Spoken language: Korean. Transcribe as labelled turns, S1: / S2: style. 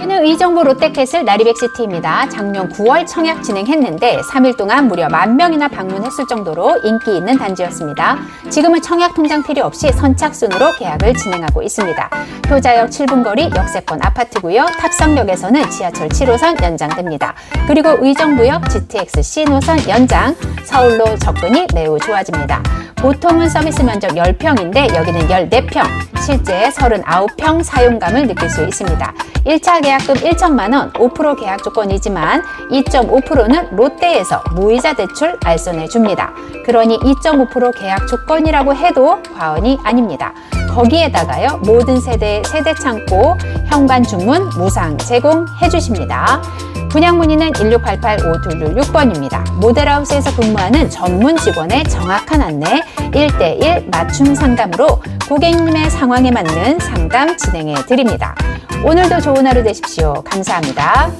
S1: 저는 의정부 롯데캐슬 나리백시티입니다. 작년 9월 청약 진행했는데 3일 동안 무려 만 명이나 방문했을 정도로 인기 있는 단지였습니다. 지금은 청약 통장 필요 없이 선착순으로 계약을 진행하고 있습니다. 효자역 7분 거리 역세권 아파트고요. 탑성역에서는 지하철 7호선 연장됩니다. 그리고 의정부역 GTX C 노선 연장, 서울로 접근이 매우 좋아집니다. 보통은 서비스 면적 10평인데 여기는 14평, 실제 39평 사용감을 느낄 수 있습니다. 1차 계약금 1천만 원, 5% 계약 조건이지만 2.5%는 롯데에서 무이자 대출 알선해 줍니다. 그러니 2.5% 계약 조건이라고 해도 과언이 아닙니다. 거기에다가요 모든 세대 세대 창고 현관 주문 무상 제공해 주십니다. 분양 문의는 1688-5266번입니다. 모델하우스에서 근무하는 전문 직원의 정확한 안내, 1대1 맞춤 상담으로 고객님의 상황에 맞는 상담 진행해 드립니다. 오늘도 좋은 하루 되십시오. 감사합니다.